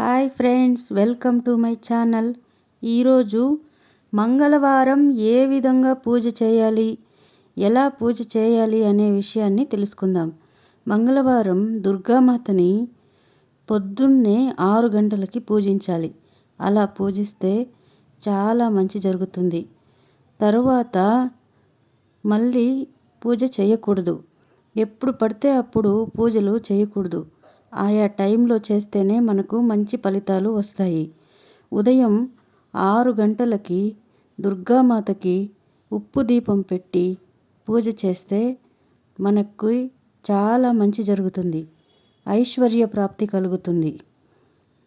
Hi friends welcome to my channel. ఈరోజు మంగళవారం ఏ విధంగా పూజ చేయాలి ఎలా పూజ చేయాలి అనే విషయాన్ని తెలుసుకుందాం. మంగళవారం దుర్గామాతని పొద్దున్నే ఆరు గంటలకి పూజించాలి. అలా పూజిస్తే చాలా మంచి జరుగుతుంది. తరువాత మళ్ళీ పూజ చేయకూడదు. ఎప్పుడు పడితే అప్పుడు పూజలు చేయకూడదు. ఆయా టైంలో చేస్తేనే మనకు మంచి ఫలితాలు వస్తాయి. ఉదయం ఆరు గంటలకి దుర్గామాతకి ఉప్పు దీపం పెట్టి పూజ చేస్తే మనకు చాలా మంచి జరుగుతుంది. ఐశ్వర్య ప్రాప్తి కలుగుతుంది.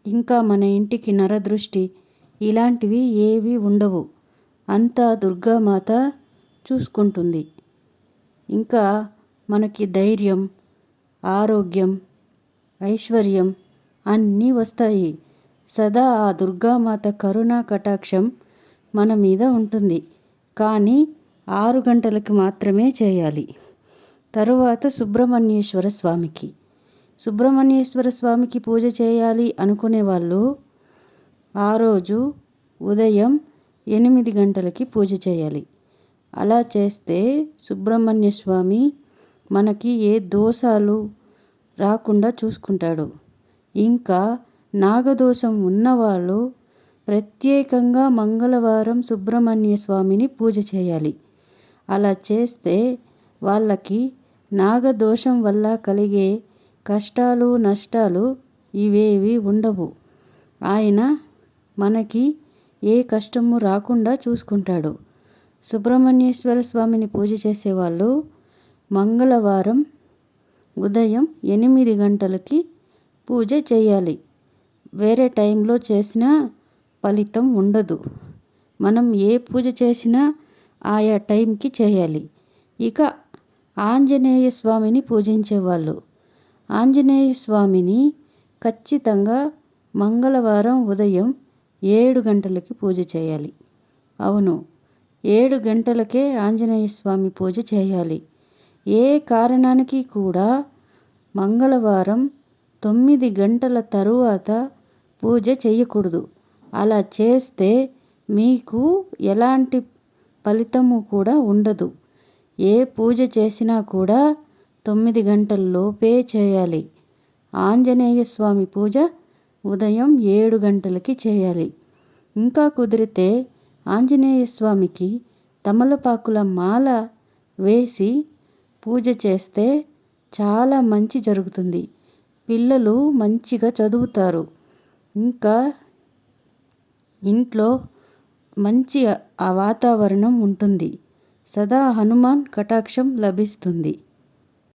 ఇంకా మన ఇంటికి నరదృష్టి ఇలాంటివి ఏవి ఉండవు. అంతా దుర్గామాత చూసుకుంటుంది. ఇంకా మనకి ధైర్యం ఆరోగ్యం ఐశ్వర్యం అన్నీ వస్తాయి. సదా ఆ దుర్గామాత కరుణా కటాక్షం మన మీద ఉంటుంది. కానీ ఆరు గంటలకు మాత్రమే చేయాలి. తరువాత సుబ్రహ్మణ్యేశ్వర స్వామికి. సుబ్రహ్మణ్యేశ్వర స్వామికి పూజ చేయాలి అనుకునే వాళ్ళు ఆ రోజు ఉదయం ఎనిమిది గంటలకి పూజ చేయాలి. అలా చేస్తే సుబ్రహ్మణ్య స్వామి మనకి ఏ దోషాలు రాకుండా చూసుకుంటాడు. ఇంకా నాగదోషం ఉన్నవాళ్ళు ప్రత్యేకంగా మంగళవారం సుబ్రహ్మణ్య స్వామిని పూజ చేయాలి. అలా చేస్తే వాళ్ళకి నాగదోషం వల్ల కలిగే కష్టాలు నష్టాలు ఇవేవి ఉండవు. ఆయన మనకి ఏ కష్టము రాకుండా చూసుకుంటాడు. సుబ్రహ్మణ్యేశ్వర స్వామిని పూజ చేసేవాళ్ళు మంగళవారం ఉదయం ఎనిమిది గంటలకి పూజ చేయాలి. వేరే టైంలో చేసినా ఫలితం ఉండదు. మనం ఏ పూజ చేసినా ఆయా టైంకి చేయాలి. ఇక ఆంజనేయ స్వామిని పూజించేవాళ్ళు. ఆంజనేయ స్వామిని ఖచ్చితంగా మంగళవారం ఉదయం ఏడు గంటలకి పూజ చేయాలి. అవును ఏడు గంటలకే ఆంజనేయ స్వామి పూజ చేయాలి. ఏ కారణానికి కూడా మంగళవారం తొమ్మిది గంటల తరువాత పూజ చేయకూడదు. అలా చేస్తే మీకు ఎలాంటి ఫలితము కూడా ఉండదు. ఏ పూజ చేసినా కూడా తొమ్మిది గంటల్లోపే చేయాలి. ఆంజనేయ స్వామి పూజ ఉదయం ఏడు గంటలకి చేయాలి. ఇంకా కుదిరితే ఆంజనేయ స్వామికి తమలపాకుల మాల వేసి పూజ చేస్తే చాలా మంచి జరుగుతుంది. పిల్లలు మంచిగా చదువుతారు. ఇంకా ఇంట్లో మంచి ఆ వాతావరణం ఉంటుంది. సదా హనుమాన్ కటాక్షం లభిస్తుంది.